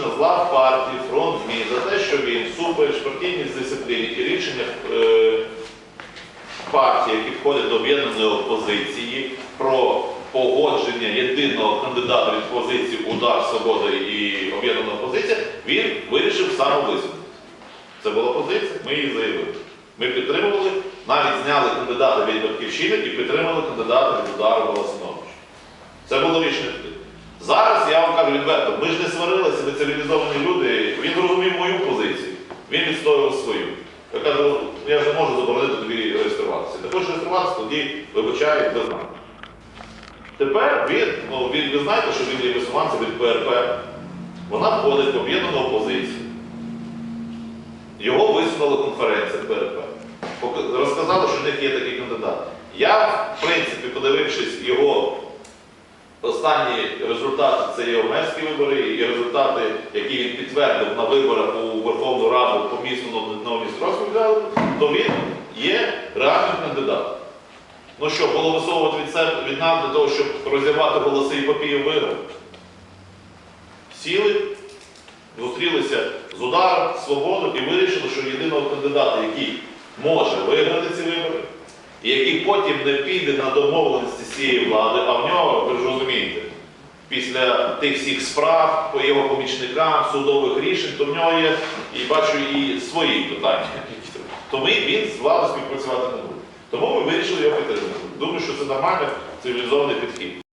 виключно за партії фронт змі, за те, що він супереч партійній дисципліні і рішення е, партії, які входять до об'єднаної опозиції, про погодження єдиного кандидата від позиції Удар Свободи і об'єднана опозиція, він вирішив самовисунути. Це була позиція, ми її заявили. Ми підтримували, навіть зняли кандидата від батьківщини і підтримали кандидата від удару Волосиновича. Це було ми ж не сварилися, ми цивілізовані люди. Він зрозумів мою позицію, він відстоював свою. Я кажу, я ж не можу заборонити тобі реєструватися. Не хочеш реєструватися, тоді вибачай без мене. Тепер він, ну він, ви знаєте, що він є висуванцем від ПРП. Вона входить в об'єднану опозицію. Його висунула конференція ПРП. Розказали, що в них є такий кандидат. Я, в принципі, подивившись його останні результати, це є ОМЕСські вибори, і результати, які він підтвердив на виборах у Верховну Раду по місту Новомістровському, то він є реальним кандидатом. Ну що, було від від нас для того, щоб розірвати голоси і папію виграв? Сіли, зустрілися з ударом, свободою і вирішили, що єдиного кандидата, який може виграти ці вибори, і який потім не піде на домовленості з цієї влади, а в нього, після тих всіх справ, по його помічникам, судових рішень, то в нього є, і бачу, і свої питання. Тому він з владою співпрацювати не буде. Тому ми вирішили його підтримати. Думаю, що це нормально цивілізований підхід.